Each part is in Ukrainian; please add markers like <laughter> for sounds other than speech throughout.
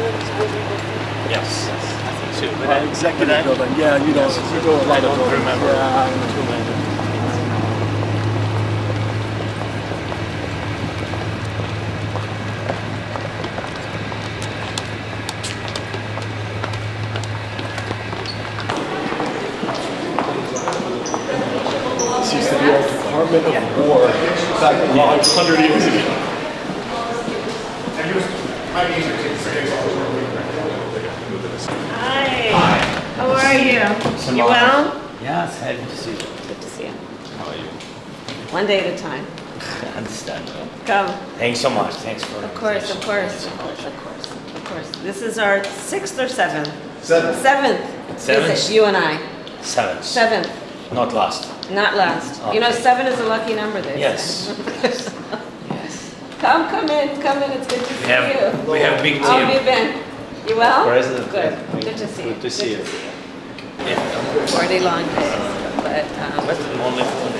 buildings? Yes, yes, I think so. But uh, executive but building, yeah, you know, yes, you know a lot I don't of remember yeah, too to be our Department of yeah. War back yeah. 100 years ago. My are you? You well? Yes, happy to see you. Good to see you. How are you? One day at a time. <laughs> I understand. Come. Thanks so much. Thanks for Of course, of course, of course, of course, of course. This is our sixth or seventh? Seven. Seventh. Seventh. visit, You and I. Seven. Seventh, Not last. not last. You know, Okay. seven is a lucky number there. Yes. <laughs> yes. Come, come in, come in. It's good to see We have you. we have big How have you team. been? You well? President, Good. Good to see you. Good to see you. Yeah. Already long days, but um, But only for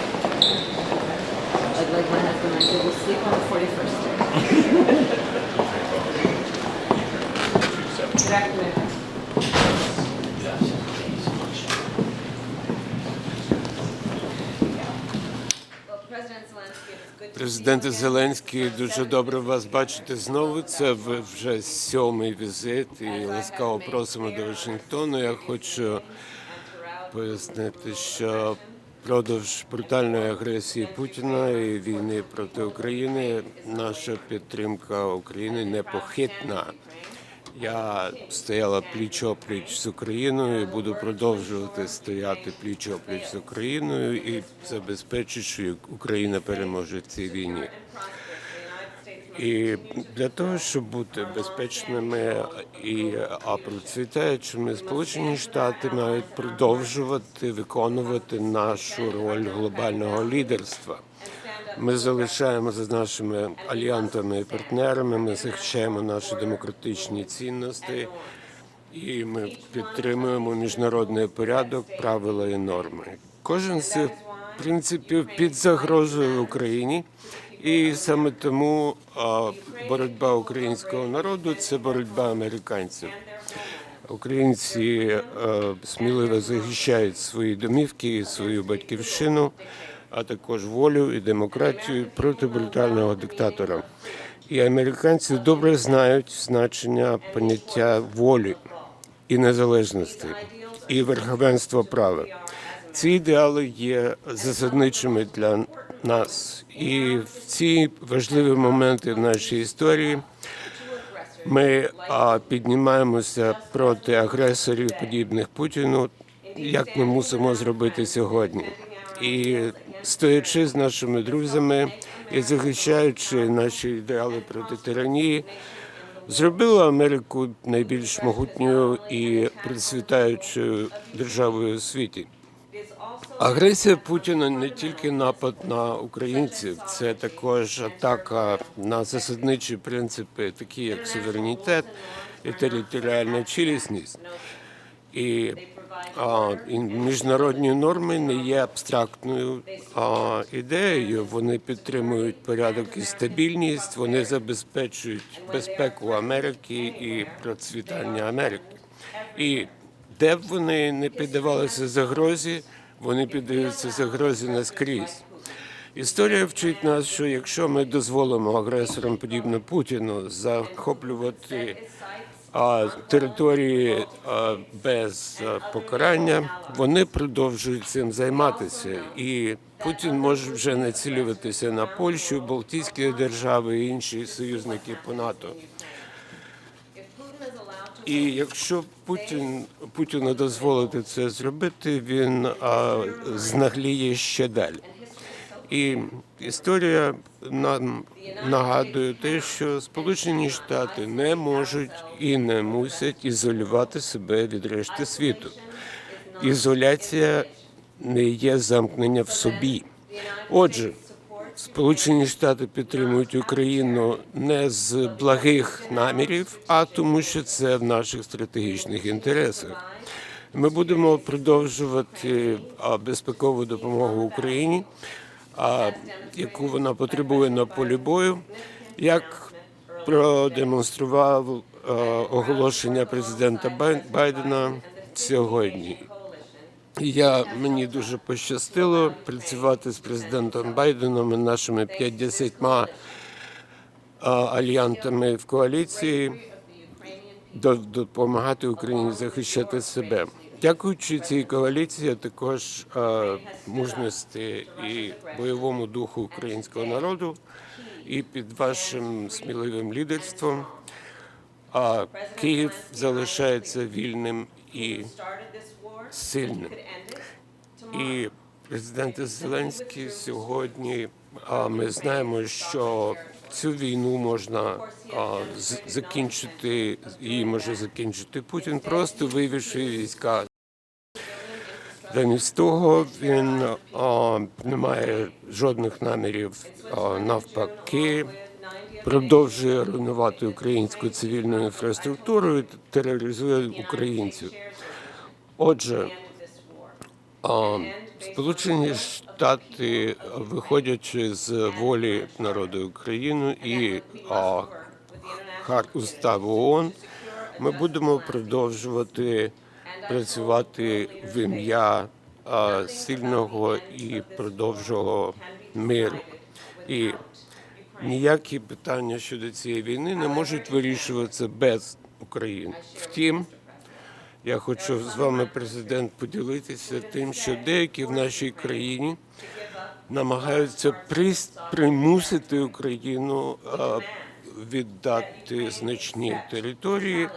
I'd like my husband and I to sleep on the 41st day. Good afternoon. Well, President Zelensky, it's good to see you Президенте again. Зеленський, дуже добре вас бачити знову. Це ви вже сьомий візит і ласкаво просимо до Вашингтону. Я хочу пояснити, що впродовж брутальної агресії Путіна і війни проти України наша підтримка України непохитна. Я стояла пліч-опліч з Україною і буду продовжувати стояти пліч-опліч з Україною і забезпечити, що Україна переможе в цій війні. І для того, щоб бути безпечними і процвітаючими, Сполучені Штати мають продовжувати виконувати нашу роль глобального лідерства. Ми залишаємося з нашими альянтами і партнерами. Ми захищаємо наші демократичні цінності, і ми підтримуємо міжнародний порядок, правила і норми. Кожен з цих принципів під загрозою в Україні. І саме тому боротьба українського народу це боротьба американців. Українці сміливо захищають свої домівки і свою батьківщину, а також волю і демократію проти брутального диктатора. І американці добре знають значення поняття волі і незалежності, і верховенства права. Ці ідеали є засадничими для нас. І в ці важливі моменти в нашій історії ми піднімаємося проти агресорів, подібних Путіну, як ми мусимо зробити сьогодні. І стоячи з нашими друзями і захищаючи наші ідеали проти тиранії, зробила Америку найбільш могутньою і процвітаючою державою у світі. Агресія Путіна не тільки напад на українців, це також атака на засадничі принципи, такі як суверенітет і територіальна цілісність. І, а, міжнародні норми не є абстрактною а, ідеєю. Вони підтримують порядок і стабільність, вони забезпечують безпеку Америки і процвітання Америки. І де б вони не піддавалися загрозі, вони піддаються загрозі наскрізь. Історія вчить нас, що якщо ми дозволимо агресорам, подібно Путіну, захоплювати а, території а, без а, покарання, вони продовжують цим займатися. І Путін може вже націлюватися на Польщу, Балтійські держави і інші союзники по НАТО. І якщо Путін Путіну дозволити це зробити, він а, знагліє ще далі. І історія нам нагадує те, що Сполучені Штати не можуть і не мусять ізолювати себе від решти світу. Ізоляція не є замкнення в собі. Отже, Сполучені Штати підтримують Україну не з благих намірів, а тому, що це в наших стратегічних інтересах. Ми будемо продовжувати безпекову допомогу Україні, яку вона потребує на полі бою, як продемонстрував оголошення президента Бай- Байдена сьогодні. Я мені дуже пощастило працювати з президентом Байденом і нашими 50 альянтами в коаліції до- допомагати Україні захищати себе. Дякуючи цій коаліції, а також е, мужності і бойовому духу українського народу, і під вашим сміливим лідерством, а Київ залишається вільним і сильним. І президент Зеленський сьогодні а, ми знаємо, що цю війну можна а, закінчити, її може закінчити Путін, просто вивівши війська. Замість того він а, не має жодних намірів а, навпаки. Продовжує руйнувати українську цивільну інфраструктуру і тероризує українців. Отже, Сполучені Штати, виходячи з волі народу України і уставу ООН, ми будемо продовжувати працювати в ім'я сильного і продовжого миру. І ніякі питання щодо цієї війни не можуть вирішуватися без України. Втім, я хочу з вами, президент, поділитися тим, що деякі в нашій країні намагаються примусити Україну віддати значні території.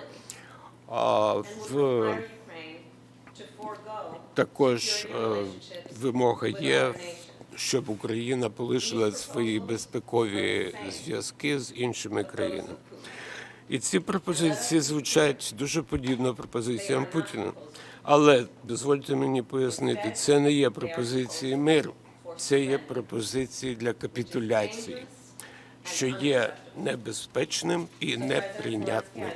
А в також вимога є, щоб Україна полишила свої безпекові зв'язки з іншими країнами. І ці пропозиції звучать дуже подібно пропозиціям Путіна. Але дозвольте мені пояснити, це не є пропозиції миру, це є пропозиції для капітуляції, що є небезпечним і неприйнятним.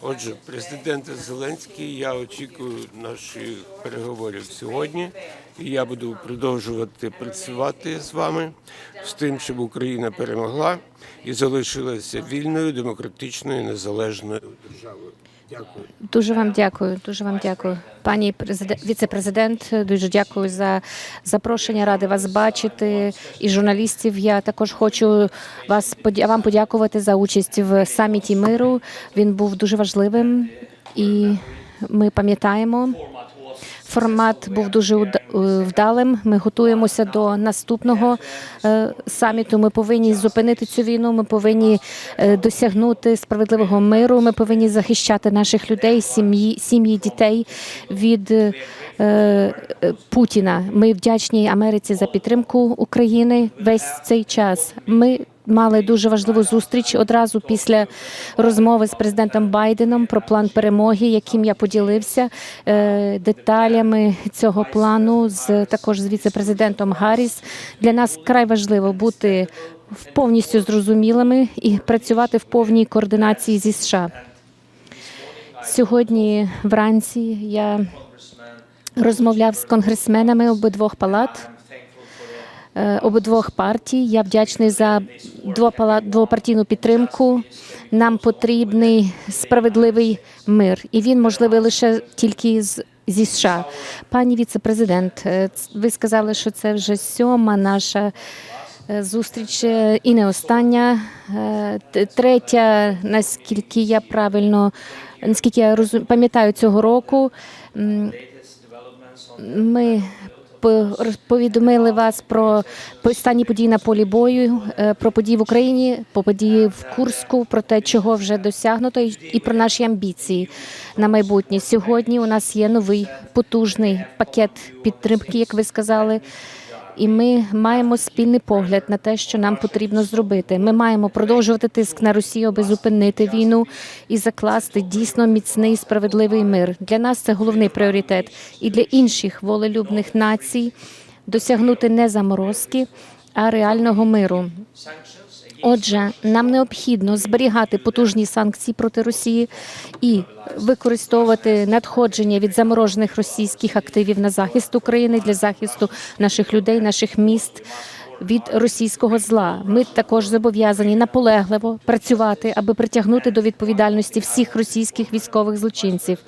Отже, президенте Зеленський, я очікую наших переговорів сьогодні, і я буду продовжувати працювати з вами з тим, щоб Україна перемогла і залишилася вільною, демократичною, незалежною державою. Дякую. Дуже вам дякую. Дуже вам дякую, пані президент, віце-президент. Дуже дякую за запрошення. Ради вас бачити і журналістів. Я також хочу вас вам подякувати за участь в саміті миру. Він був дуже важливим, і ми пам'ятаємо. Формат був дуже вдалим. Ми готуємося до наступного е, саміту. Ми повинні зупинити цю війну. Ми повинні е, досягнути справедливого миру. Ми повинні захищати наших людей, сім'ї, сім'ї дітей від е, Путіна. Ми вдячні Америці за підтримку України весь цей час. Ми Мали дуже важливу зустріч одразу після розмови з президентом Байденом про план перемоги, яким я поділився деталями цього плану з також з віце-президентом Гарріс. Для нас край важливо бути повністю зрозумілими і працювати в повній координації зі США. Сьогодні вранці я розмовляв з конгресменами обидвох палат е, обидвох партій. Я вдячний за двопартійну підтримку. Нам потрібний справедливий мир, і він можливий лише тільки з. Зі США, пані віце-президент, е, ви сказали, що це вже сьома наша е, зустріч е, і не остання. Третя, наскільки я правильно, наскільки я розум, пам'ятаю цього року. Ми повідомили вас про останні події на полі бою, е, про події в Україні, про події в Курську, про те, чого вже досягнуто, і- і про наші амбіції на майбутнє. Сьогодні у нас є новий потужний пакет підтримки, як ви сказали. І ми маємо спільний погляд на те, що нам потрібно зробити. Ми маємо продовжувати тиск на Росію, аби зупинити війну і закласти дійсно міцний справедливий мир. Для нас це головний пріоритет, і для інших волелюбних націй досягнути не заморозки, а реального миру. Отже, нам необхідно зберігати потужні санкції проти Росії і використовувати надходження від заморожених російських активів на захист України для захисту наших людей, наших міст від російського зла. Ми також зобов'язані наполегливо працювати, аби притягнути до відповідальності всіх російських військових злочинців.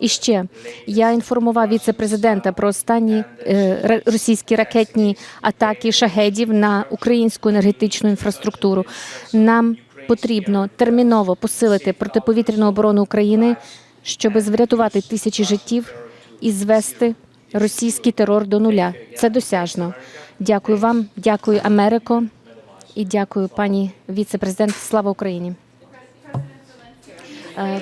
І ще я інформував віце-президента про останні е, російські ракетні атаки шахедів на українську енергетичну інфраструктуру. Нам потрібно терміново посилити протиповітряну оборону України, щоб врятувати тисячі життів і звести російський терор до нуля. Це досяжно. Дякую вам, дякую Америко і дякую пані віце-президент. Слава Україні. Е,